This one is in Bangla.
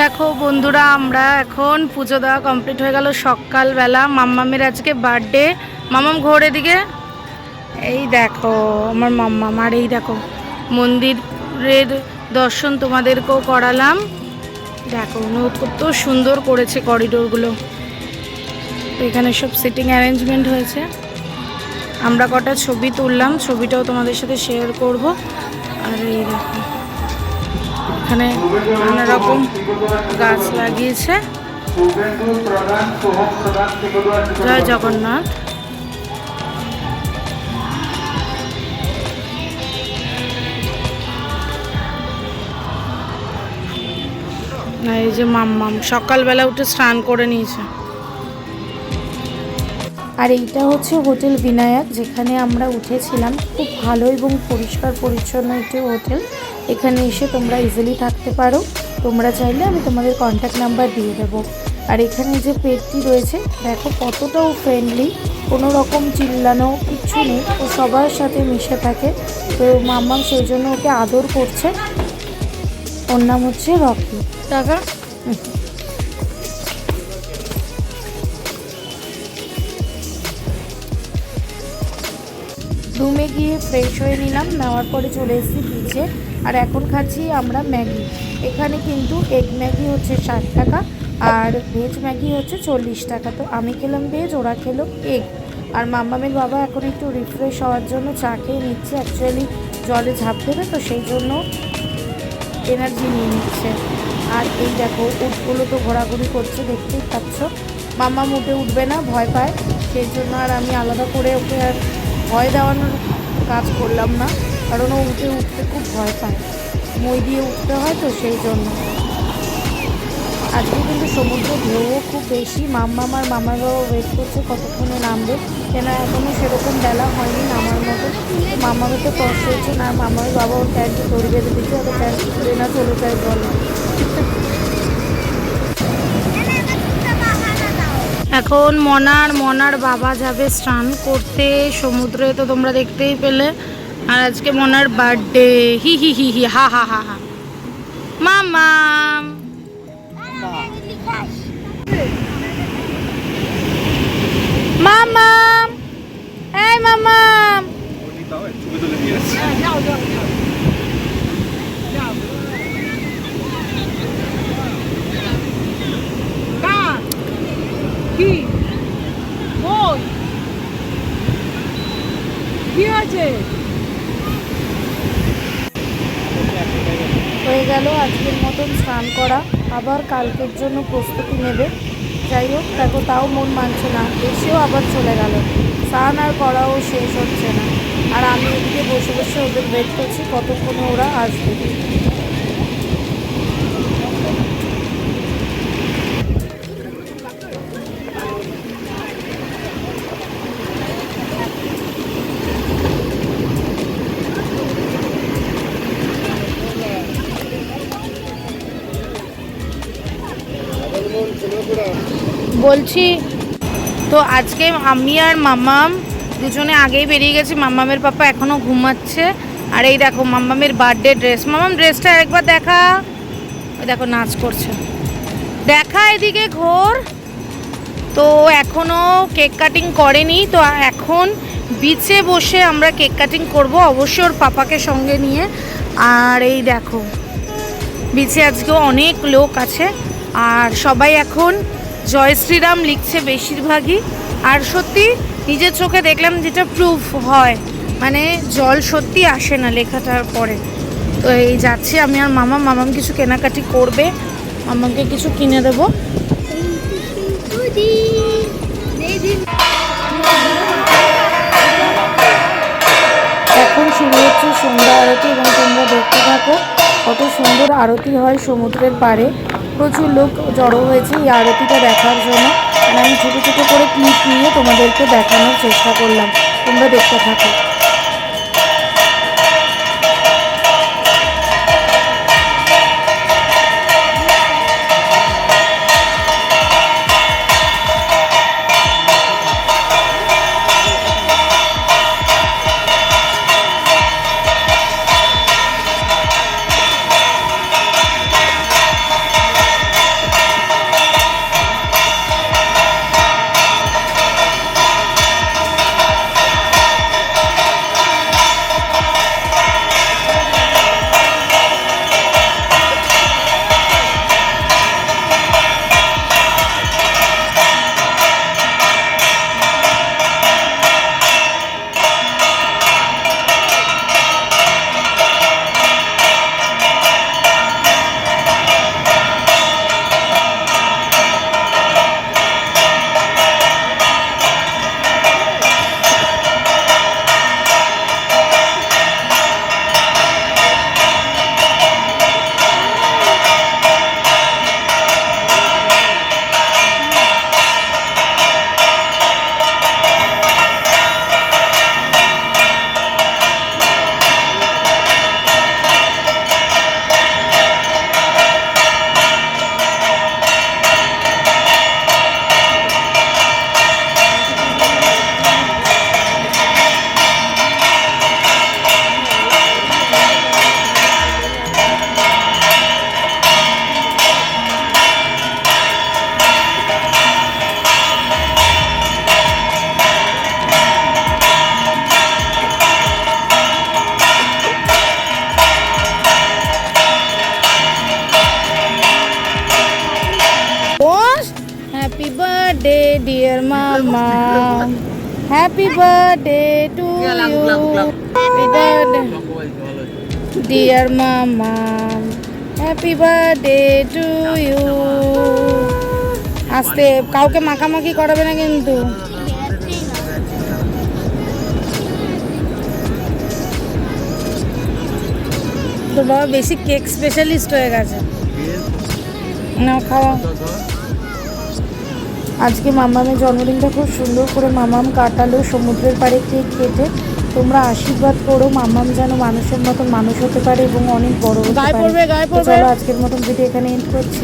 দেখো বন্ধুরা, আমরা এখন পুজো দেওয়া কমপ্লিট হয়ে গেল সকালবেলা। মাম্মামের আজকে বার্থডে মামাম ঘোরে দিকে এই দেখো, আমার মাম্মাম, আর এই দেখো, মন্দিরের দর্শন তোমাদেরকেও করালাম। দেখো কত সুন্দর করেছে করিডোরগুলো এখানে সব সিটিং অ্যারেঞ্জমেন্ট হয়েছে। আমরা কটা ছবি তুললাম, ছবিটাও তোমাদের সাথে শেয়ার করব। আর এই দেখো। এখানে নানা রকম গাছ লাগিয়েছে। জয় জগন্নাথ। এই যে মাম্মাম সকালবেলা উঠে স্নান করে নিয়েছে। আর এইটা হচ্ছে হোটেল বিনায়ক, যেখানে আমরা উঠেছিলাম। খুব ভালো এবং পরিষ্কার পরিচ্ছন্ন একটি হোটেল। এখানে এসে তোমরা ইজিলি থাকতে পারো। তোমরা চাইলে আমি তোমাদের কন্ট্যাক্ট নাম্বার দিয়ে দেবো। আর এখানে যে পেটটি রয়েছে দেখো কতটাও ফ্রেন্ডলি কোনো রকম চিল্লানো কিচ্ছু নেই ও সবার সাথে মিশে থাকে। তো মাম্মাম সেই জন্য ওকে আদর করছে। ওর নাম হচ্ছে রকি। টাকা? রুমে গিয়ে ফ্রেশ হয়ে নিলাম নেওয়ার পরে চলে এসেছি বিচে আর এখন খাচ্ছি আমরা ম্যাগি। এখানে কিন্তু এগ ম্যাগি হচ্ছে ষাট টাকা আর ভেজ ম্যাগি হচ্ছে চল্লিশ টাকা। তো আমি খেলাম ভেজ ওরা খেলো এগ আর মাম্মামের বাবা এখন একটু রিফ্রেশ হওয়ার জন্য চা খেয়ে নিচ্ছে। অ্যাকচুয়ালি জলে ঝাঁপ দেবে, তো সেই জন্য এনার্জি নিয়ে নিচ্ছে। আর এই দেখো, উটগুলো তো ঘোরাঘুরি করছে, দেখতেই পাচ্ছ। মাম্মা উঠে উঠবে না, ভয় পায়। সেই জন্য আর আমি আলাদা করে ওকে আর ভয় দেওয়ানোর কাজ করলাম না। কারণ ও উঠে উঠতে খুব ভয় পায়। মই দিয়ে উঠতে হয় তো সেই জন্য। আজকে কিন্তু সমুদ্র ঢেউও খুব বেশি। মাম্মা আর মামার ওয়েট করছে কতক্ষণে নামবে। কেন এখনও সেরকম বেলা হয়নি নামার মতো। মামাকে তো কষ্ট হচ্ছে না মামার বাবা ওর প্যান্টে দড়ি বেঁধে দিচ্ছে ওদের প্যান্ট খুলে না চলে যায় জলে এখন মনার মনার বাবা যাবে স্নান করতে। সমুদ্রে তো তোমরা দেখতেই পেলে। আর আজকে মনার বার্থডে। হি হি হি হি হা হা হা হা। মামা এই মামা কি কই কি আছে হয়ে গেল আজকের মতন স্নান করা। আবার কালকের জন্য প্রস্তুতি নেবে। যাই হোক, দেখো তাও মন মানছে না। এসেও আবার চলে গেল। স্নান আর করাও শেষ হচ্ছে না। আর আমি এদিকে বসে বসে ওদের ওয়েট করছি কতক্ষণে ওরা আসবে। বলছি, তো আজকে আমি আর মাম্মাম দুজনে আগেই বেরিয়ে গেছি। মাম্মামের পাপা এখনও ঘুমাচ্ছে। আর এই দেখো, মাম্মামের বার্থডে ড্রেস মাম্মাম ড্রেসটা একবার দেখা। ওই দেখো, নাচ করছে। দেখা এদিকে ঘোর। তো এখনও কেক কাটিং করেনি। তো এখন বিচে বসে আমরা কেক কাটিং করব। অবশ্যই ওর পাপাকে সঙ্গে নিয়ে। আর এই দেখো বিচে আজকেও অনেক লোক আছে। আর সবাই এখন জয় শ্রীরাম লিখছে বেশিরভাগই। আর সত্যি নিজের চোখে দেখলাম যেটা প্রুফ হয়। মানে জল সত্যি আসে না লেখাটার পরে। তো এই যাচ্ছি, আমি আর মামা, মামাম কিছু কেনাকাটি করবে। মামাকে কিছু কিনে দেবো। এখন শুরু হচ্ছে সন্ধ্যা আরতি এবং তোমরা দেখতে থাকো। কত সুন্দর আরতি হয় সমুদ্রের পাড়ে। প্রচুর লোক জড়ো হয়েছে এই আরতিটা দেখার জন্য। আর আমি ছোটো ছোটো করে ক্লিপ নিয়ে তোমাদেরকে দেখানোর চেষ্টা করলাম। তোমরা দেখতে থাকো। ডিয়ার মামা happy birthday to you happy birthday dear মামা হ্যাপি বার্থডে টু ইউ আস্তে কাউকে মাখামাখি করাবে না কিন্তু। তোর বাবা বেশি কেক স্পেশালিস্ট হয়ে গেছে। না খাওয়া আজকে মামামের জন্মদিনটা খুব সুন্দর করে মামাম কাটালো সমুদ্রের পাড়ে কেক কেটে। তোমরা আশীর্বাদ করো মামাম যেন মানুষের মতন মানুষ হতে পারে এবং অনেক বড় হতে পারে। চলো আজকের মতন ভিডিও এখানে এন্ড করছি।